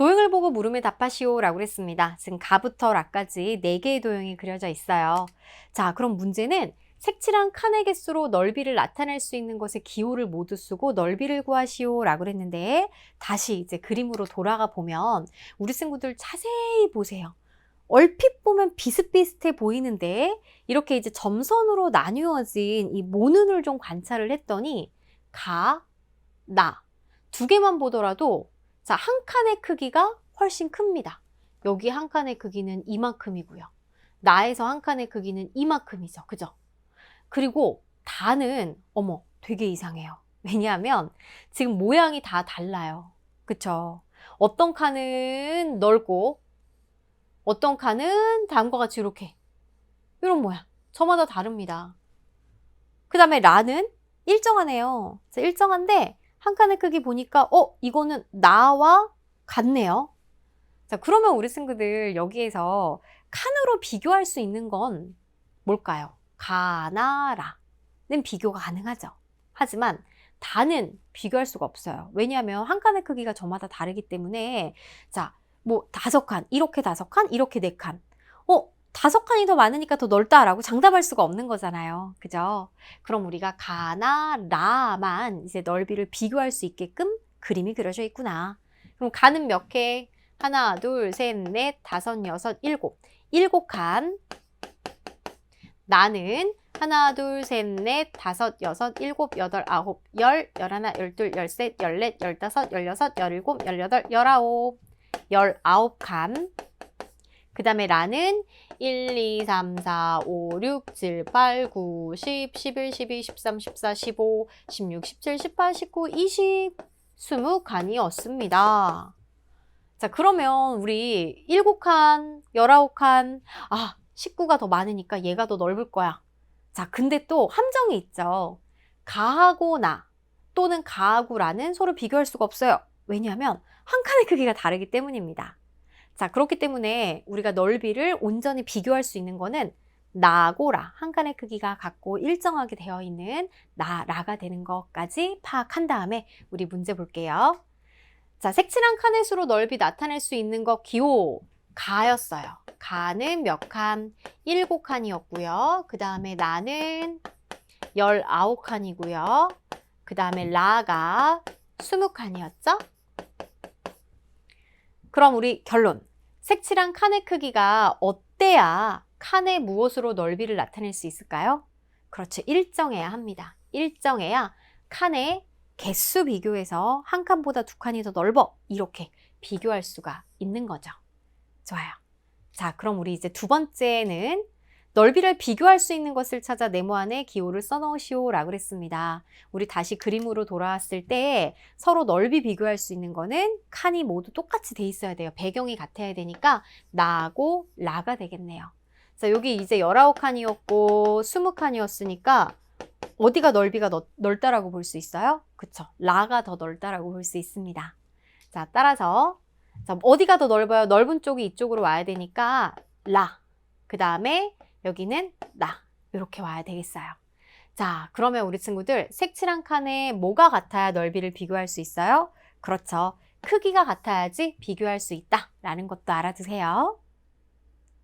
도형을 보고 물음에 답하시오 라고 그랬습니다. 지금 가부터 라까지 4개의 도형이 그려져 있어요. 자, 그럼 문제는 색칠한 칸의 개수로 넓이를 나타낼 수 있는 것의 기호를 모두 쓰고 넓이를 구하시오 라고 그랬는데 다시 이제 그림으로 돌아가 보면 우리 친구들 자세히 보세요. 얼핏 보면 비슷비슷해 보이는데 이렇게 이제 점선으로 나뉘어진 이 모눈을 좀 관찰을 했더니 가, 나 두 개만 보더라도 자, 한 칸의 크기가 훨씬 큽니다. 여기 한 칸의 크기는 이만큼이고요. 나에서 한 칸의 크기는 이만큼이죠. 그죠? 그리고 다는 어머 되게 이상해요. 왜냐하면 지금 모양이 다 달라요. 그쵸? 어떤 칸은 넓고 어떤 칸은 다음과 같이 이렇게 이런 모양 저마다 다릅니다. 그 다음에 라는 일정하네요. 자, 일정한데 한 칸의 크기 보니까 어 이거는 나와 같네요. 자 그러면 우리 친구들 여기에서 칸으로 비교할 수 있는 건 뭘까요? 가나라는 비교가 가능하죠. 하지만 다는 비교할 수가 없어요. 왜냐하면 한 칸의 크기가 저마다 다르기 때문에 자, 뭐 다섯 칸, 이렇게 다섯 칸, 이렇게 네 칸. 어, 다섯 칸이 더 많으니까 더 넓다라고 장담할 수가 없는 거잖아요. 그죠? 그럼 우리가 가나 라만 이제 넓이를 비교할 수 있게끔 그림이 그려져 있구나. 그럼 가는 몇 개? 하나, 둘, 셋, 넷, 다섯, 여섯, 일곱. 일곱 칸. 나는 하나, 둘, 셋, 넷, 다섯, 여섯, 일곱, 여덟, 아홉, 열, 열하나, 열둘, 열셋, 열넷, 열다섯, 열여섯, 열일곱, 열여덟, 열아홉, 열아홉 칸. 그 다음에 라는 1, 2, 3, 4, 5, 6, 7, 8, 9, 10, 11, 12, 13, 14, 15, 16, 17, 18, 19, 20, 20칸이었습니다. 자, 그러면 우리 7칸, 19칸, 아, 19가 더 많으니까 얘가 더 넓을 거야. 자, 근데 또 함정이 있죠. 가하고 나 또는 가하고 라는 서로 비교할 수가 없어요. 왜냐하면 한 칸의 크기가 다르기 때문입니다. 자, 그렇기 때문에 우리가 넓이를 온전히 비교할 수 있는 거는 나하고 라, 한 칸의 크기가 같고 일정하게 되어 있는 나, 라가 되는 것까지 파악한 다음에 우리 문제 볼게요. 자, 색칠한 칸의 수로 넓이 나타낼 수 있는 것 기호 가였어요. 가는 몇 칸? 일곱 칸이었고요. 그 다음에 나는 열아홉 칸이고요. 그 다음에 라가 스무 칸이었죠? 그럼 우리 결론. 색칠한 칸의 크기가 어때야 칸의 무엇으로 넓이를 나타낼 수 있을까요? 그렇죠. 일정해야 합니다. 일정해야 칸의 개수 비교해서 한 칸보다 두 칸이 더 넓어. 이렇게 비교할 수가 있는 거죠. 좋아요. 자, 그럼 우리 이제 두 번째는 넓이를 비교할 수 있는 것을 찾아 네모 안에 기호를 써넣으시오 라고 그랬습니다. 우리 다시 그림으로 돌아왔을 때 서로 넓이 비교할 수 있는 거는 칸이 모두 똑같이 돼 있어야 돼요. 배경이 같아야 되니까 나하고 라가 되겠네요. 자, 여기 이제 19칸이었고 20칸이었으니까 어디가 넓이가 넓, 넓다라고 볼 수 있어요? 그쵸. 라가 더 넓다라고 볼 수 있습니다. 자, 따라서 자, 어디가 더 넓어요? 넓은 쪽이 이쪽으로 와야 되니까 라. 그 다음에 여기는 나. 이렇게 와야 되겠어요. 자, 그러면 우리 친구들 색칠한 칸에 뭐가 같아야 넓이를 비교할 수 있어요? 그렇죠. 크기가 같아야지 비교할 수 있다. 라는 것도 알아두세요.